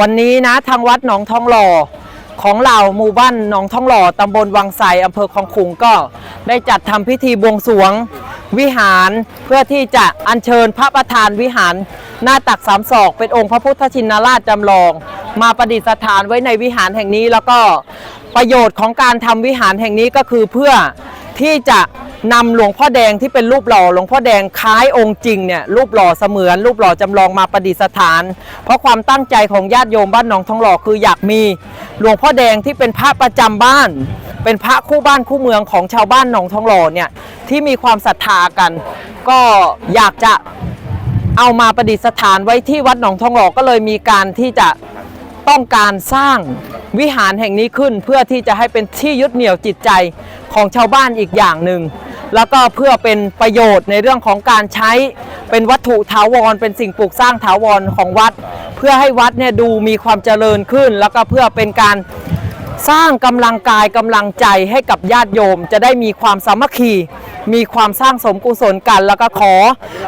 วันนี้นะทางวัดหนองทองหล่อของเราหมู่บ้านหนองทองหล่อตำบลวังไสอำเภอคลองขุงก็ได้จัดทำพิธีบวงสรวงวิหารเพื่อที่จะอัญเชิญพระประธานวิหาร หน้าตักสามศอกเป็นองค์พระพุทธชินราชจำลอง มาประดิษฐานไว้ในวิหารแห่งนี้แล้วก็ประโยชน์ของการทำวิหารแห่งนี้ก็คือเพื่อที่จะ นำหลวงพ่อแดงที่เป็นรูปหล่อหลวงพ่อแดงคล้ายองค์จริงเนี่ยรูปหล่อเสมือน รูปหล่อจำลองมาประดิษฐาน เพราะความตั้งใจของญาติโยมบ้านหนองทองหล่อคืออยากมีหลวงพ่อแดงที่เป็นพระประจำบ้าน เป็นพระคู่บ้านคู่เมืองของชาวบ้านหนองทองหล่อเนี่ยที่มีความศรัทธากัน ก็อยากจะเอามาประดิษฐานไว้ที่วัดหนองทองหล่อก็เลยมีการที่จะต้องการสร้างวิหารแห่งนี้ขึ้นเพื่อที่จะให้เป็นที่ยึดเหนี่ยวจิตใจของชาวบ้านอีกอย่างหนึ่ง แล้วก็เพื่อเป็นประโยชน์ในเรื่องของการใช้เป็นวัตถุถาวร เป็นสิ่งปลูกสร้างถาวรของวัด เพื่อให้วัดเนี่ยดูมีความเจริญขึ้น แล้วก็เพื่อเป็นการสร้างกำลังกายกำลังใจให้กับญาติโยม จะได้มีความสามัคคี มีความสร้างสมกุศลกัน แล้วก็ขอ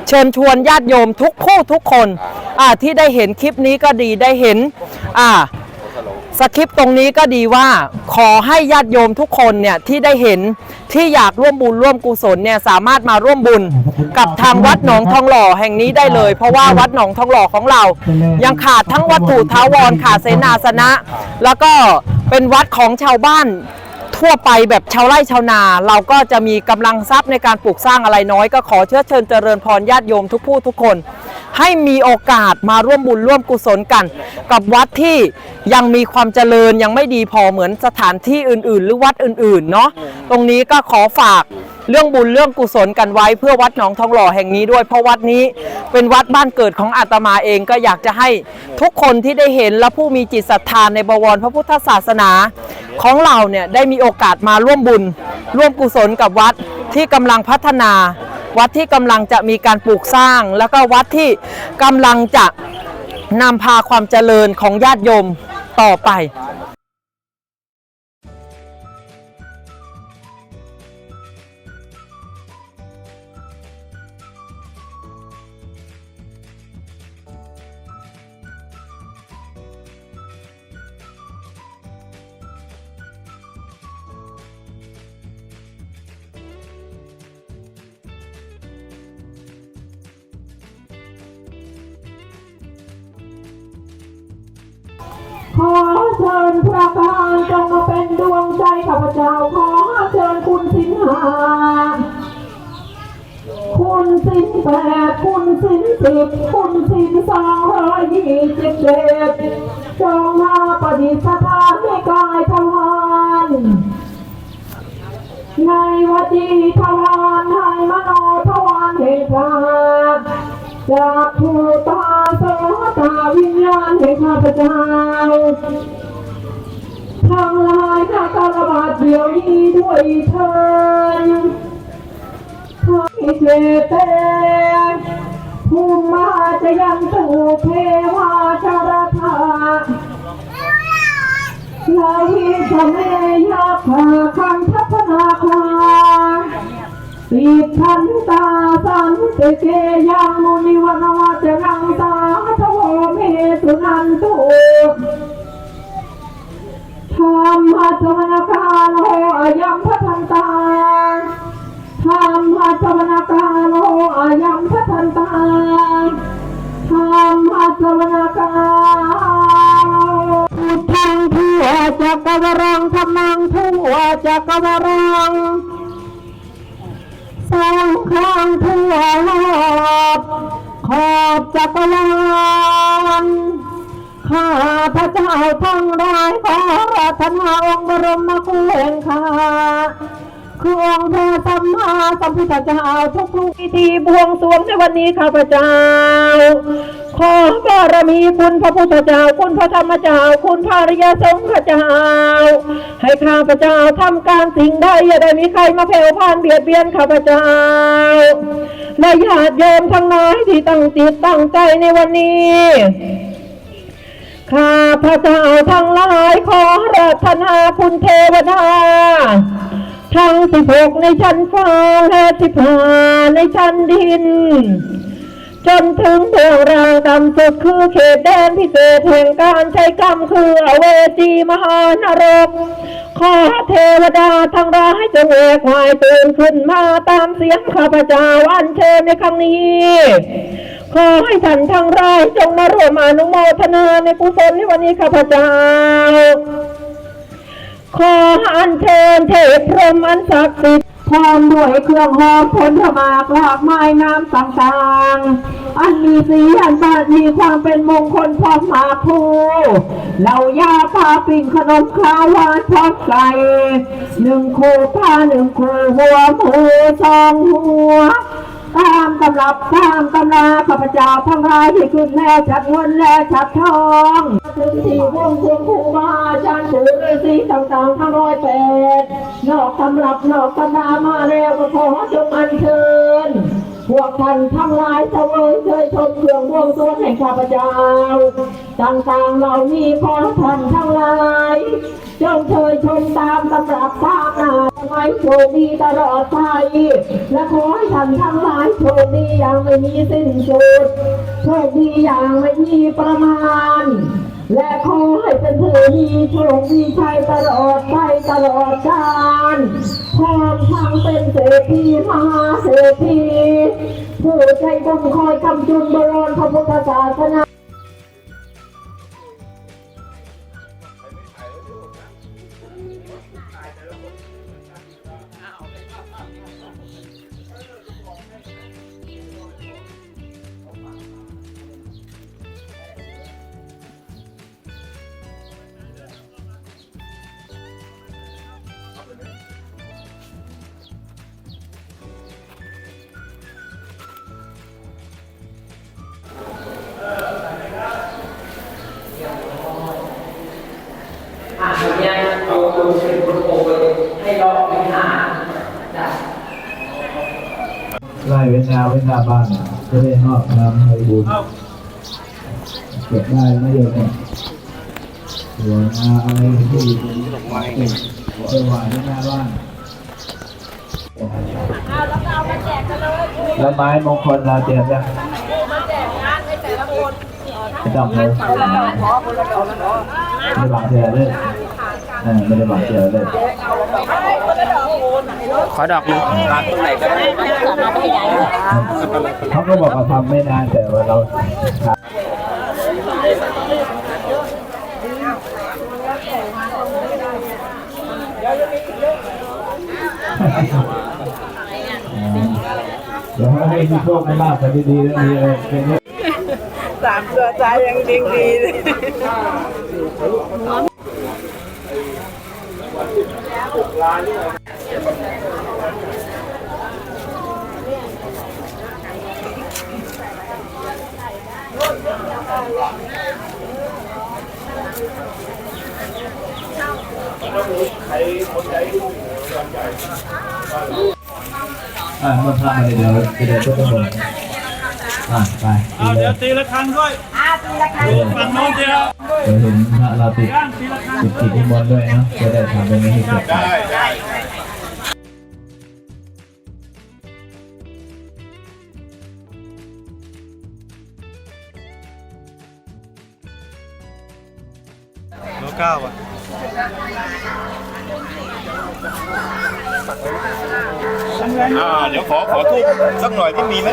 เชิญชวนญาติโยมทุกคู่ทุกคนที่ได้เห็นคลิปนี้ก็ดีได้เห็นอ่า สคริปต์ตรงนี้ก็ดีว่าขอให้ญาติโยมทุกคนเนี่ยที่ได้เห็นที่อยากร่วมบุญร่วมกุศลเนี่ยสามารถมาร่วมบุญกับทางวัดหนองทองหล่อแห่งนี้ได้เลย เพราะว่าวัดหนองทองหล่อของเรา ยังขาดทั้งวัตถุท้าวรขาดเสนาสนะ แล้วก็เป็นวัดของชาวบ้าน ทั่วไปแบบชาวไร่ชาวนา เราก็จะมีกำลังทรัพย์ในการปลูกสร้างอะไรน้อย ก็ขอเชื้อเชิญเจริญพรญาติโยมทุกผู้ทุกคน ให้มีโอกาสมาร่วมบุญร่วมกุศลกัน กับวัดที่ยังมีความเจริญยังไม่ดีพอเหมือนสถานที่อื่น ๆ หรือวัดอื่น ๆ เนาะตรงนี้ก็ขอฝาก เรื่องบุญเรื่องกุศลกันไว้เพื่อวัดหนองทองหล่อแห่งนี้ด้วย เพราะวัดนี้เป็นวัดบ้านเกิดของอาตมาเองก็อยากจะให้ทุกคนที่ได้เห็นและผู้มีจิตศรัทธาในบวรพระพุทธศาสนาของเราเนี่ยได้มีโอกาสมาร่วมบุญ ร่วมกุศลกับวัดที่กำลังพัฒนา วัดที่กำลังจะมีการปลูกสร้าง แล้วก็วัดที่กำลังจะนำพาความเจริญของญาติโยมต่อไป คุณสิงหาคุณสินแปดคุณสินสิบคุณสินสองร้อยยี่สิบเจ็ดจงมาประดิษฐานให้กายทวารในวัดีทวารให้มโนทวารเหตุการจากภูตาโสตาวิญญาณให้ข้าพเจ้าทางลายหน้าตาระบา เดียวนี้ด้วยเถินทางเจเตภูมิมาจะยังตู่เทวาชรธาลาวิสเมยาภาคันทัพนาคาสิทันตาสันเตเกยังมุนิวนวัจนังตาทวเมสุนันตุธรรมะสมณกาโลอา ยัมพัทันตาธรรมะสมณกาโลอายัมพัทันตาธรรมะสมณกาพุทธังทั่วจักรวรังธรรมังทั่วจักรวรังสังฆังทั่วรอบขอบจักรวาล ข้าพระเจ้าทั้งหลายขอรัตนาองค์บรมครูแห่งข้าคือองค์พระสัมมาสัมพุทธเจ้าทุกทุกพิธีบวงสรวงในวันนี้ข้าพเจ้า ขอบารมีคุณพระพุทธเจ้า คุณพระธรรมเจ้า คุณพระอริยสงฆ์เจ้า ให้ข้าพเจ้าทำการสิ่งใดอย่าได้มีใครมาเผ่วพานเบียดเบียนข้าพเจ้าและญาติโยมทั้งหลายที่ตั้งจิตตั้งใจในวันนี้ ข้าพระเจ้าทั้งหลายขอรัตนาคุณเทวดา ทั้งสิบหกในชั้นฟ้าและสิบห้าในชั้นดิน จนถึงเบื้องรางต่ำสุดคือเขตแดนพิเศษแห่งการใช้กรรมคืออเวจีมหานรก ขอเทวดาทั้งร้ายจงเอกวายตื่นขึ้นมาตามเสียงข้าพเจ้าอันเชิญในครั้งนี้ ขอให้ท่านทั้งรายจงมาร่วมอนุโมทนาในกุศลในวันนี้ข้าพเจ้า ขออัญเชิญเทพพรหมอันศักดิ์สิทธิ์พร้อมด้วยเครื่องหอมผลหมากลากไม้น้ำต่างๆ อันมีสีอันบาดมีความเป็นมงคลพร้อมหมากพลูเหล่ายาปลาปิ่งขนมข้าวหวานพร้อมใส่หนึ่งคู่ผ้าหนึ่งคู่หัวหมูสองหัว ตามตำรับตามตำราข้าพเจ้าทั้งหลายที่ขึ้นแล้วจัดเงินและจัดทองถึงที่วงควงครูบาอาจารย์ปู่ฤาษีต่างๆทั้งร้อยแปดนอกตำรับนอกตำรามาแล้วก็ขอจงอัญเชิญพวกท่านทั้งหลายเสวยเคยชมเครื่องวงสวงแห่งข้าพเจ้า ต่างๆเหล่านี้ขอท่านทั้งหลาย จงเคยชมตามตำรับตามนาไว้โชคดีตลอดไปและขอให้ท่านทั้งหลายโชคดีอย่างไม่มีสิ้นสุดโชคดีอย่างไม่มีประมาณ และขอให้เป็นผู้มีโชคมีชัยตลอดไปตลอดกาลพร้อมทั้งเป็นเศรษฐีมหาเศรษฐีผู้ใจบุญคอยคำจุนบรอนพระพุทธศาสนา ล่เวลาเวลาบ้านอะจะได้นอกนำให้บุญเก็บได้ไม่เยอะเนี่ยหัวนาอะไรที่ไม้เป็นหัวไปหวานที่หน้าบ้านแล้วไม้มงคลเราเตรียมยังไม่ต้องเลยไม่บาดเจ็บเลยเออไม่ได้บาดเจ็บเลย ขอดอกหนึ่งร้านตรงไหนก็ได้เขาก็บอกว่าทำไม่นานแต่ว่าเราเดี๋ยวให้มีโชคไม่ลาภกันดีๆแล้วมีอะไรเป็นเรื่องสามตัวใจยังดีดีเลย อ่ามันพามาเดี๋ยวเดี๋ยวก็จะหมดอ่าไปเอาเดี๋ยวตีละครั้งด้วยฝั่งโน้นเดียวเดี๋ยวเห็นพระเราติดย่างตีละครั้งติดติดที่บนด้วยเนาะจะได้ทำเป็นให้เกิดได้ได้ เก้าอะอ่าเดี๋ยวขอขอทูบสักหน่อยที่มีไหม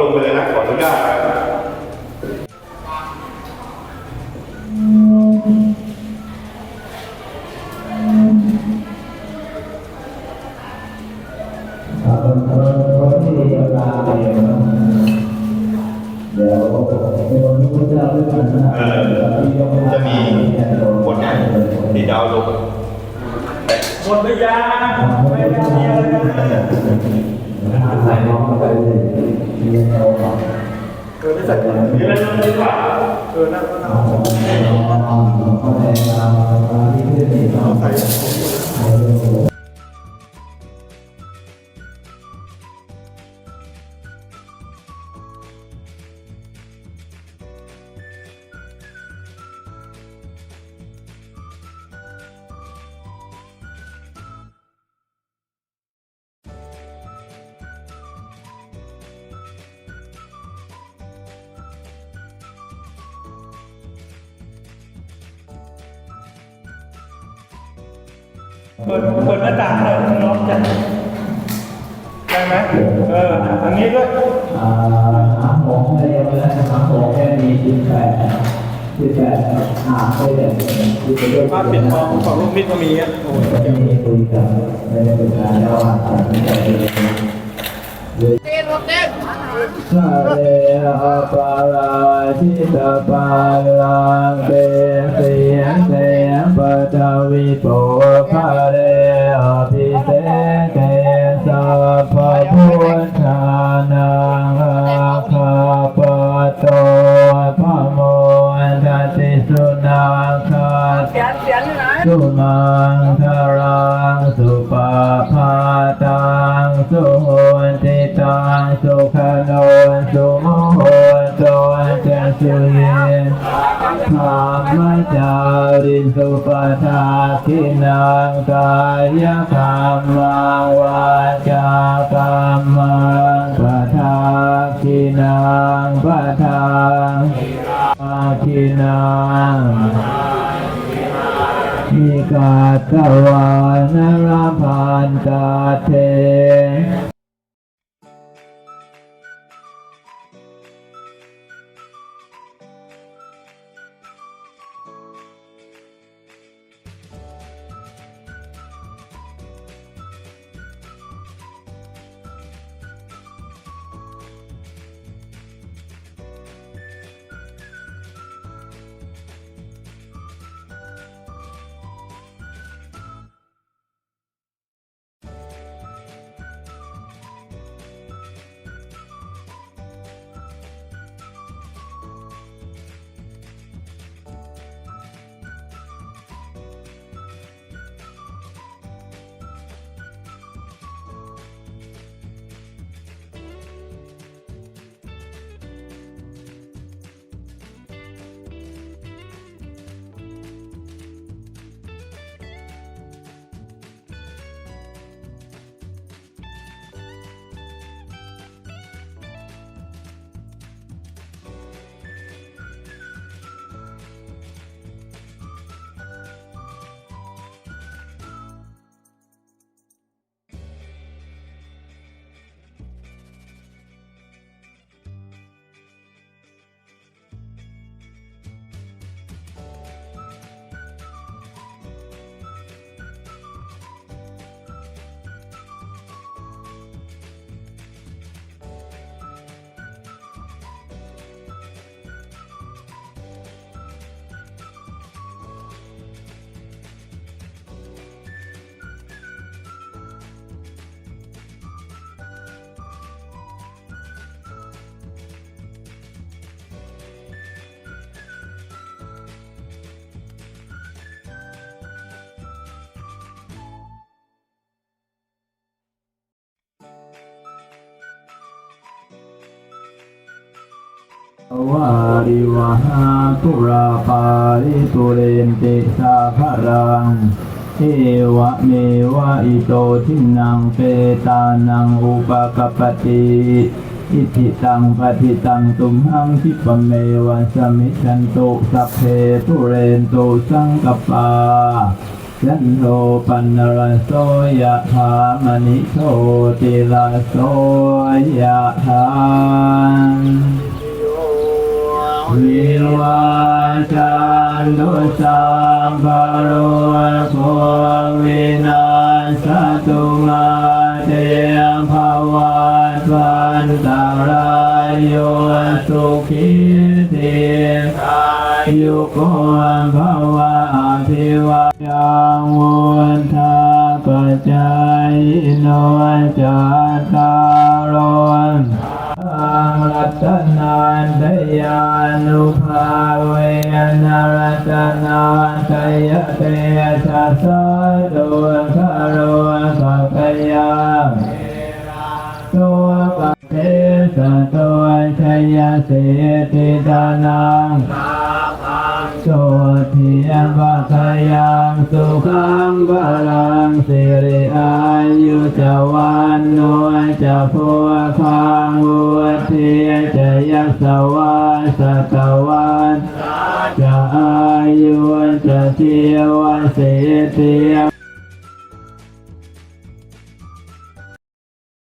ลงไปเลยนะ ขออนุญาตคนคนที่เดียวนะเดี๋ยวมันที่พระเจ้าด้วยกันนะเออจะมีบทเนี่ยที่จะเอาลงหมดไปยาไม่ได้มีอะไรเลยใส่น้องเข้าไปเลย เรียนเอาก่อนเกิดไม่ใส่มีอะไรลงดีกว่าเออนั่นก็น่าเอาของเอาของเอาแรงเอา เปิดเปิดหน้าต่างเลยร้อนจังได้ไหมเอออันนี้ด้วยอ่าหาของให้เรียบร้อยหาของแค่มีสิบแปดสิบแปดหาไปเลยที่จะเลือกภาพปิดทองของลูกมิตรก็มีอะโอ้ยมีคุยกันไม่ได้เป็นการระหว่างสามแต่เป็นข้าเดอปาราชิตาปาลังเปเสียงเสียงปัจวิโปข้า เดอภิเศษเกสัพพพุทธานังอาคาปโตพะโมทัตติสุนาคาสุมังคารังสุปาพาตังสุโหติตังสุขโนสุโมโหโตจสุเย ธรรมจาริสุปทาคินังกายกรรมวาจากรรมปทาคินังปทาคินังมิกาตวานรพันตาเท วาริวหาปุราปาริปุเรนติสาภรังเอวะเมวะอิโตทินังเปตานังอุปกปปติอิทิตังปฏิตังตุมหังคิปเมวะสมิชันตุสัพเพปุเรนตุสังกปายันโทปันนรโสยะธามณิโชติลาโสยะธา วิวาจันตุสัมภโรโควินาสตุมาเตภวันวันตารายโยสุขิติอายุโกภวะอภิวายังวุฒาปัจจายโนจัตตารนอั งรัตนันทยานุภาเวนรัตนันทยเตชะสะดุขโรสักยาตัวปะเทสตัวชยเสติดานังโสทิยมวะคยังสุขังบาลังสิริ จวันโนจะพัวคังวุทิจะยัสสวาสตวันจะอายุจะเทวสิเสติ